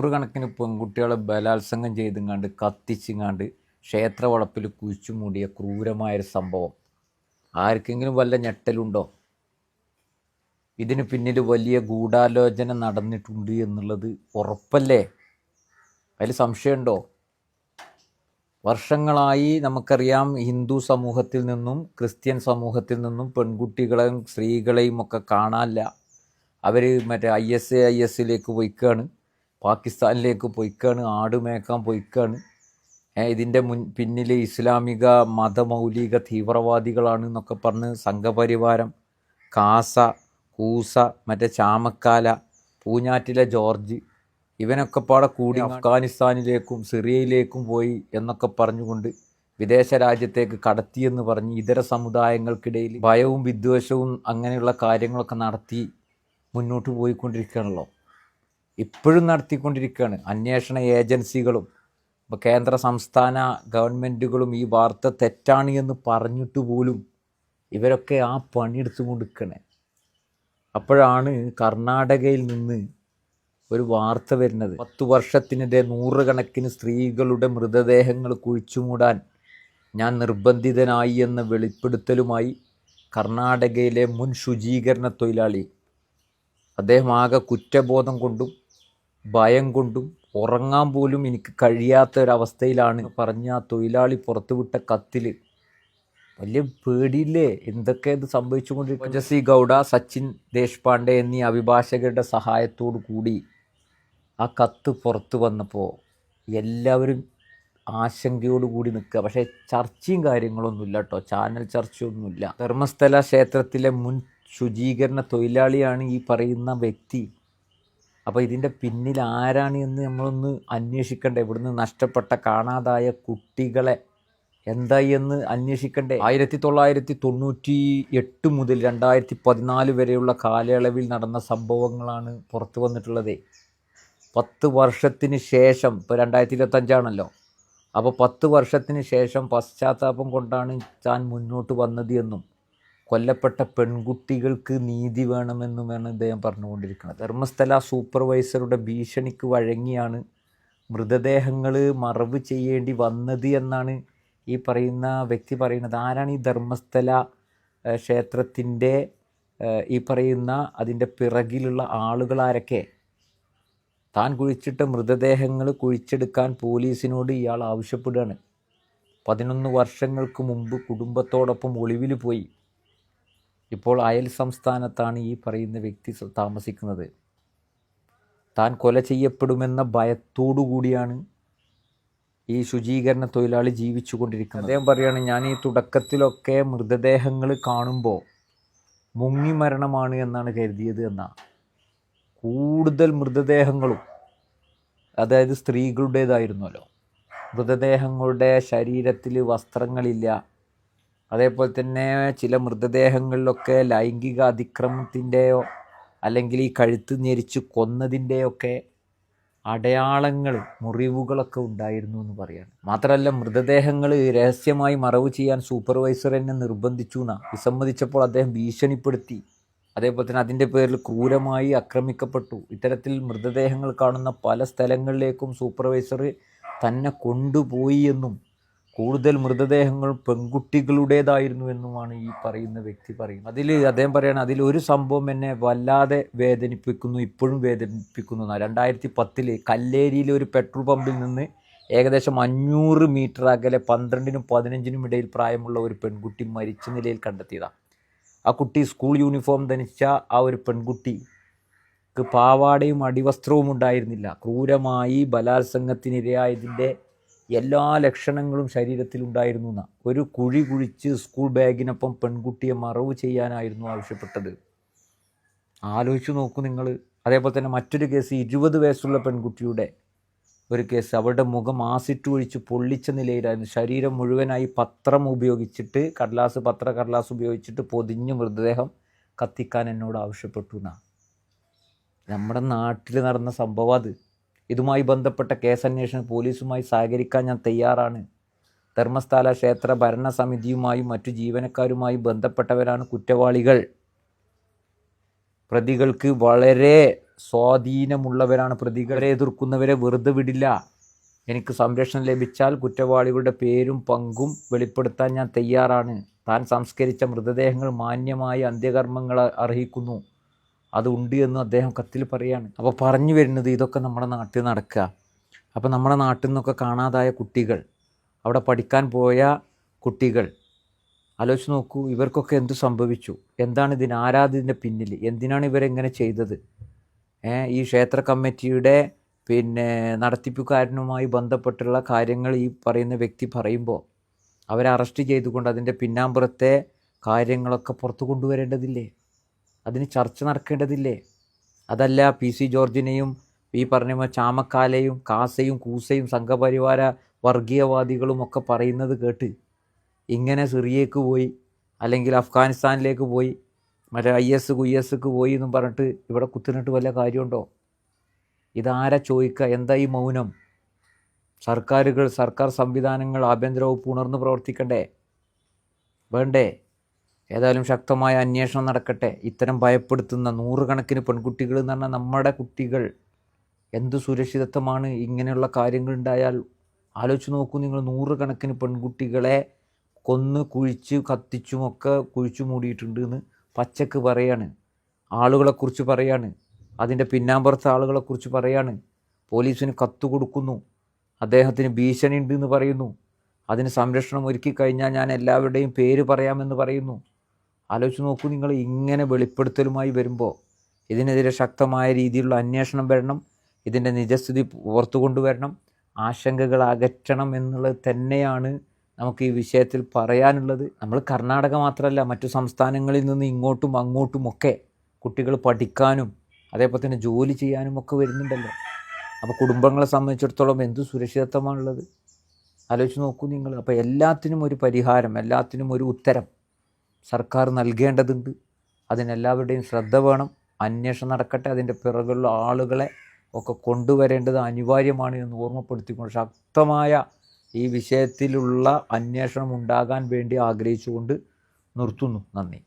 നൂറുകണക്കിന് പെൺകുട്ടികളെ ബലാത്സംഗം ചെയ്തുങ്ങാണ്ട് കത്തിച്ചിങ്ങാണ്ട് ക്ഷേത്ര വളപ്പിൽ കുഴിച്ചു മൂടിയ ക്രൂരമായൊരു സംഭവം. ആർക്കെങ്കിലും വല്ല ഞെട്ടലുണ്ടോ? ഇതിന് പിന്നിൽ വലിയ ഗൂഢാലോചന നടന്നിട്ടുണ്ട് എന്നുള്ളത് ഉറപ്പല്ലേ? അതിൽ സംശയമുണ്ടോ? വർഷങ്ങളായി നമുക്കറിയാം ഹിന്ദു സമൂഹത്തിൽ നിന്നും ക്രിസ്ത്യൻ സമൂഹത്തിൽ നിന്നും പെൺകുട്ടികളെയും സ്ത്രീകളെയും ഒക്കെ കാണാനില്ല. അവർ മറ്റേ ഐ എസ് എ ഐ എസിലേക്ക് പൊയ്ക്കാണ്. പാകിസ്ഥാനിലേക്ക് പൊയ്ക്കാണ് ആടുമേക്കാൻ പൊയ്ക്കാണ്. ഇതിന്റെ മുൻ പിന്നിൽ ഇസ്ലാമിക മതമൗലിക തീവ്രവാദികളാണ് എന്നൊക്കെ പറഞ്ഞ് സംഘപരിവാരം കാസ കൂസ മറ്റേ ചാമക്കാല പൂഞ്ഞാറ്റിലെ ജോർജ് ഇവനൊക്കെ പാടെ കൂടി അഫ്ഗാനിസ്ഥാനിലേക്കും സിറിയയിലേക്കും പോയി എന്നൊക്കെ പറഞ്ഞുകൊണ്ട് വിദേശ രാജ്യത്തേക്ക് കടത്തിയെന്ന് പറഞ്ഞ് ഇതര സമുദായങ്ങൾക്കിടയിൽ ഭയവും വിദ്വേഷവും അങ്ങനെയുള്ള കാര്യങ്ങളൊക്കെ നടത്തി മുന്നോട്ട് പോയിക്കൊണ്ടിരിക്കുകയാണല്ലോ. ഇപ്പോഴും നടത്തിക്കൊണ്ടിരിക്കുകയാണ്. അന്വേഷണ ഏജൻസികളും ഇപ്പോൾ കേന്ദ്ര സംസ്ഥാന ഗവൺമെന്റുകളും ഈ വാർത്ത തെറ്റാണ് എന്ന് പറഞ്ഞിട്ട് പോലും ഇവരൊക്കെ ആ പണിയെടുത്തു കൊടുക്കണേ അപ്പോഴാണ് കർണാടകയിൽ നിന്ന് ഒരു വാർത്ത വരുന്നത്. പത്തു വർഷത്തിനിടെ നൂറുകണക്കിന് സ്ത്രീകളുടെ മൃതദേഹങ്ങൾ കുഴിച്ചുമൂടാൻ ഞാൻ നിർബന്ധിതനായി എന്ന വെളിപ്പെടുത്തലുമായി കർണാടകയിലെ മുൻ ശുചീകരണ തൊഴിലാളി അദ്ദേഹം ആകെ കുറ്റബോധം കൊണ്ടും ഭയം കൊണ്ടും ഉറങ്ങാൻ പോലും എനിക്ക് കഴിയാത്ത ഒരവസ്ഥയിലാണ് പറഞ്ഞ ആ തൊഴിലാളി പുറത്തുവിട്ട കത്തിൽ വലിയ പേടിയില്ലേ? എന്തൊക്കെ ഇത് സംഭവിച്ചുകൊണ്ടിരിക്കും ജസി ഗൗഡ സച്ചിൻ ദേശ്പാണ്ഡെ എന്നീ അഭിഭാഷകരുടെ സഹായത്തോടു കൂടി ആ കത്ത് പുറത്തു വന്നപ്പോൾ എല്ലാവരും ആശങ്കയോടുകൂടി നിൽക്കുക. പക്ഷേ ചർച്ചയും കാര്യങ്ങളൊന്നുമില്ല കേട്ടോ. ചാനൽ ചർച്ചയൊന്നുമില്ല. ധർമ്മസ്ഥല ക്ഷേത്രത്തിലെ മുൻ ശുചീകരണ തൊഴിലാളിയാണ് ഈ പറയുന്ന വ്യക്തി. അപ്പോൾ ഇതിന്റെ പിന്നിൽ ആരാണ് എന്ന് നമ്മളൊന്ന് അന്വേഷിക്കണ്ടേ? ഇവിടുന്ന് നഷ്ടപ്പെട്ട കാണാതായ കുട്ടികളെ എന്തായി എന്ന് അന്വേഷിക്കണ്ടേ? ആയിരത്തി തൊള്ളായിരത്തി തൊണ്ണൂറ്റി എട്ട് മുതൽ രണ്ടായിരത്തി പതിനാല് വരെയുള്ള കാലയളവിൽ നടന്ന സംഭവങ്ങളാണ് പുറത്തു വന്നിട്ടുള്ളത്. പത്ത് വർഷത്തിന് ശേഷം ഇപ്പോൾ രണ്ടായിരത്തി ഇരുപത്തഞ്ചാണല്ലോ അപ്പോൾ പത്ത് വർഷത്തിന് ശേഷം പശ്ചാത്താപം കൊണ്ടാണ് താൻ മുന്നോട്ട് വന്നത് എന്നും. കൊല്ലപ്പെട്ട പെൺകുട്ടികൾക്ക് നീതി വേണമെന്നുമാണ് ഇദ്ദേഹം പറഞ്ഞുകൊണ്ടിരിക്കുന്നത്. ധർമ്മസ്ഥല സൂപ്പർവൈസറുടെ ഭീഷണിക്ക് വഴങ്ങിയാണ് മൃതദേഹങ്ങൾ മറവ് ചെയ്യേണ്ടി വന്നത് എന്നാണ് ഈ പറയുന്ന വ്യക്തി പറയുന്നത്. ആരാണ് ഈ ധർമ്മസ്ഥല ക്ഷേത്രത്തിന്റെ ഈ പറയുന്ന അതിന്റെ പിറകിലുള്ള ആളുകൾ ആരൊക്കെ? താൻ കുഴിച്ചിട്ട മൃതദേഹങ്ങൾ കുഴിച്ചെടുക്കാൻ പോലീസിനോട് ഇയാൾ ആവശ്യപ്പെടുകയാണ്. പതിനൊന്ന് വർഷങ്ങൾക്ക് മുമ്പ് കുടുംബത്തോടൊപ്പം ഒളിവിൽ പോയി. ഇപ്പോൾ അയൽ സംസ്ഥാനത്താണ് ഈ പറയുന്ന വ്യക്തി താമസിക്കുന്നത്. താൻ കൊല ചെയ്യപ്പെടുമെന്ന ഭയത്തോടു കൂടിയാണ് ഈ ശുചീകരണ തൊഴിലാളി ജീവിച്ചു കൊണ്ടിരിക്കുന്നത് അദ്ദേഹം പറയുകയാണ് ഞാൻ ഈ തുടക്കത്തിലൊക്കെ മൃതദേഹങ്ങൾ കാണുമ്പോൾ മുങ്ങി മരണമാണ് എന്നാണ് കരുതിയത് എന്നാണ് കൂടുതൽ മൃതദേഹങ്ങളും അതായത് സ്ത്രീകളുടേതായിരുന്നല്ലോ. മൃതദേഹങ്ങളുടെ ശരീരത്തിൽ വസ്ത്രങ്ങളില്ല അതേപോലെ തന്നെ ചില മൃതദേഹങ്ങളിലൊക്കെ ലൈംഗിക അതിക്രമത്തിന്റെയോ അല്ലെങ്കിൽ ഈ കഴുത്ത് ഞെരിച്ച് കൊന്നതിന്റെയൊക്കെ അടയാളങ്ങൾ മുറിവുകളൊക്കെ ഉണ്ടായിരുന്നു എന്ന് പറയാണ്. മാത്രമല്ല മൃതദേഹങ്ങൾ രഹസ്യമായി മറവ് ചെയ്യാൻ സൂപ്പർവൈസർ എന്നെ നിർബന്ധിച്ചു എന്നാ. വിസമ്മതിച്ചപ്പോൾ അദ്ദേഹം ഭീഷണിപ്പെടുത്തി. അതേപോലെ തന്നെ അതിന്റെ പേരിൽ ക്രൂരമായി ആക്രമിക്കപ്പെട്ടു. ഇത്തരത്തിൽ മൃതദേഹങ്ങൾ കാണുന്ന പല സ്ഥലങ്ങളിലേക്കും സൂപ്പർവൈസർ തന്നെ കൊണ്ടുപോയി എന്നും കൂടുതൽ മൃതദേഹങ്ങൾ പെൺകുട്ടികളുടേതായിരുന്നു എന്നുമാണ് ഈ പറയുന്ന വ്യക്തി പറയുന്നത്. അതിൽ അദ്ദേഹം പറയുകയാണ് അതിൽ ഒരു സംഭവം എന്നെ വല്ലാതെ വേദനിപ്പിക്കുന്നു ഇപ്പോഴും വേദനിപ്പിക്കുന്നു. രണ്ടായിരത്തി പത്തിൽ കല്ലേരിയിലെ ഒരു പെട്രോൾ പമ്പിൽ നിന്ന് ഏകദേശം അഞ്ഞൂറ് മീറ്റർ അകലെ പന്ത്രണ്ടിനും പതിനഞ്ചിനും ഇടയിൽ പ്രായമുള്ള ഒരു പെൺകുട്ടി മരിച്ച നിലയിൽ കണ്ടെത്തിയതാണ് ആ കുട്ടി സ്കൂൾ യൂണിഫോം ധരിച്ച ആ ഒരു പെൺകുട്ടിക്ക് പാവാടയും അടിവസ്ത്രവും ഉണ്ടായിരുന്നില്ല. ക്രൂരമായി ബലാത്സംഗത്തിനിരയായതിന്റെ എല്ലാ ലക്ഷണങ്ങളും ശരീരത്തിലുണ്ടായിരുന്നു എന്ന. ഒരു കുഴി കുഴിച്ച് സ്കൂൾ ബാഗിനൊപ്പം പെൺകുട്ടിയെ മറവ് ചെയ്യാനായിരുന്നു ആവശ്യപ്പെട്ടത്. ആലോചിച്ചു നോക്കൂ നിങ്ങൾ അതേപോലെ തന്നെ മറ്റൊരു കേസ് ഇരുപത് വയസ്സുള്ള പെൺകുട്ടിയുടെ ഒരു കേസ്. അവരുടെ മുഖം ആസിറ്റ് ഒഴിച്ച് പൊള്ളിച്ച നിലയിലായിരുന്നു. ശരീരം മുഴുവനായി പത്രം ഉപയോഗിച്ചിട്ട് കടലാസ് പത്ര കടലാസ് ഉപയോഗിച്ചിട്ട് പൊതിഞ്ഞ് മൃതദേഹം കത്തിക്കാൻ എന്നോട് ആവശ്യപ്പെട്ടു എന്നാണ് നമ്മുടെ നാട്ടിൽ നടന്ന സംഭവം അത്. ഇതുമായി ബന്ധപ്പെട്ട കേസന്വേഷണം പോലീസുമായി സഹകരിക്കാൻ ഞാൻ തയ്യാറാണ്. ധർമ്മസ്ഥല ക്ഷേത്ര ഭരണസമിതിയുമായും മറ്റു ജീവനക്കാരുമായും ബന്ധപ്പെട്ടവരാണ് കുറ്റവാളികൾ. പ്രതികൾക്ക് വളരെ സ്വാധീനമുള്ളവരാണ് പ്രതികളെ എതിർക്കുന്നവരെ വെറുതെ വിടില്ല. എനിക്ക് സംരക്ഷണം ലഭിച്ചാൽ കുറ്റവാളികളുടെ പേരും പങ്കും വെളിപ്പെടുത്താൻ ഞാൻ തയ്യാറാണ്. താൻ സംസ്കരിച്ച മൃതദേഹങ്ങൾ മാന്യമായ അന്ത്യകർമ്മങ്ങൾ അർഹിക്കുന്നു. അത് ഉണ്ട് എന്ന് അദ്ദേഹം കത്തിൽ പറയാണ്. അപ്പോൾ പറഞ്ഞു വരുന്നത് ഇതൊക്കെ നമ്മുടെ നാട്ടിൽ നടക്കുക. അപ്പോൾ നമ്മുടെ നാട്ടിൽ നിന്നൊക്കെ കാണാതായ കുട്ടികൾ അവിടെ പഠിക്കാൻ പോയ കുട്ടികൾ ആലോചിച്ച് നോക്കൂ ഇവർക്കൊക്കെ എന്ത് സംഭവിച്ചു? എന്താണ് ഇതിന് ആരാതിന്റെ പിന്നിൽ? എന്തിനാണ് ഇവരെങ്ങനെ ചെയ്തത്? ഈ ക്ഷേത്ര കമ്മിറ്റിയുടെ പിന്നെ നടത്തിപ്പുകാരനുമായി ബന്ധപ്പെട്ടുള്ള കാര്യങ്ങൾ ഈ പറയുന്ന വ്യക്തി പറയുമ്പോൾ അവരെ അറസ്റ്റ് ചെയ്തുകൊണ്ട് അതിന്റെ പിന്നാമ്പുറത്തെ കാര്യങ്ങളൊക്കെ പുറത്തു കൊണ്ടുവരേണ്ടതില്ലേ? അതിന് ചർച്ച നടക്കേണ്ടതില്ലേ? അതല്ല പി സി ജോർജിനെയും ഈ പറഞ്ഞ ചാമക്കാലയും കാസയും കൂസയും സംഘപരിവാര വർഗീയവാദികളും ഒക്കെ പറയുന്നത് കേട്ട് ഇങ്ങനെ സിറിയക്ക് പോയി അല്ലെങ്കിൽ അഫ്ഗാനിസ്ഥാനിലേക്ക് പോയി മറ്റേ ഐ എസ് കുയ്യ് എസ്ക്ക് പോയി എന്നും പറഞ്ഞിട്ട് ഇവിടെ കുത്തിനിട്ട് വല്ല കാര്യമുണ്ടോ? ഇതാരാ ചോദിക്കുക? എന്താ ഈ മൗനം? സർക്കാരുകൾ സർക്കാർ സംവിധാനങ്ങൾ ആഭ്യന്തര വകുപ്പ് ഉണർന്ന് പ്രവർത്തിക്കണ്ടേ? വേണ്ടേ? ഏതായാലും ശക്തമായ അന്വേഷണം നടക്കട്ടെ. ഇത്തരം ഭയപ്പെടുത്തുന്ന നൂറുകണക്കിന് പെൺകുട്ടികൾ എന്ന് പറഞ്ഞാൽ നമ്മുടെ കുട്ടികൾ എന്ത് സുരക്ഷിതത്വമാണ്? ഇങ്ങനെയുള്ള കാര്യങ്ങൾ ഉണ്ടായാൽ ആലോചിച്ച് നോക്കൂ നിങ്ങൾ നൂറുകണക്കിന് പെൺകുട്ടികളെ കൊന്ന് കുഴിച്ച് കത്തിച്ചുമൊക്കെ കുഴിച്ചു മൂടിയിട്ടുണ്ട് എന്ന് പച്ചക്ക് പറയാണ്. ആളുകളെക്കുറിച്ച് പറയാണ്. അതിന്റെ പിന്നാമ്പുറത്തെ ആളുകളെക്കുറിച്ച് പറയാണ്. പോലീസിന് കത്ത് കൊടുക്കുന്നു. അദ്ദേഹത്തിന് ഭീഷണി ഉണ്ട് എന്ന് പറയുന്നു. അതിന് സംരക്ഷണം ഒരുക്കി കഴിഞ്ഞാൽ ഞാൻ എല്ലാവരുടെയും പേര് പറയാമെന്ന് പറയുന്നു. ആലോചിച്ച് നോക്കൂ നിങ്ങൾ ഇങ്ങനെ വെളിപ്പെടുത്തലുമായി വരുമ്പോൾ ഇതിനെതിരെ ശക്തമായ രീതിയിലുള്ള അന്വേഷണം വരണം ഇതിന്റെ നിജസ്ഥിതി പുറത്തു കൊണ്ടുവരണം ആശങ്കകൾ അകറ്റണം എന്നുള്ളത് തന്നെയാണ് നമുക്ക് ഈ വിഷയത്തിൽ പറയാനുള്ളത്. നമ്മൾ കർണാടക മാത്രമല്ല മറ്റു സംസ്ഥാനങ്ങളിൽ നിന്ന് ഇങ്ങോട്ടും അങ്ങോട്ടുമൊക്കെ കുട്ടികൾ പഠിക്കാനും അതേപോലെ തന്നെ ജോലി ചെയ്യാനും ഒക്കെ വരുന്നുണ്ടല്ലോ. അപ്പോൾ കുടുംബങ്ങളെ സംബന്ധിച്ചിടത്തോളം എന്ത് സുരക്ഷിതത്വമാണുള്ളത്? ആലോചിച്ച് നോക്കൂ നിങ്ങൾ. അപ്പോൾ എല്ലാത്തിനും ഒരു പരിഹാരം എല്ലാത്തിനും ഒരു ഉത്തരം. സർക്കാർ നൽകേണ്ടതുണ്ട്. അതിനെല്ലാവരുടെയും ശ്രദ്ധ വേണം. അന്വേഷണം നടക്കട്ടെ. അതിന്റെ പിറകുള്ള ആളുകളെ ഒക്കെ കൊണ്ടുവരേണ്ടത് അനിവാര്യമാണ് എന്ന് ഓർമ്മപ്പെടുത്തിക്കൊണ്ട് ശക്തമായ ഈ വിഷയത്തിലുള്ള അന്വേഷണം ഉണ്ടാകാൻ വേണ്ടി ആഗ്രഹിച്ചുകൊണ്ട് നിർത്തുന്നു. നന്ദി.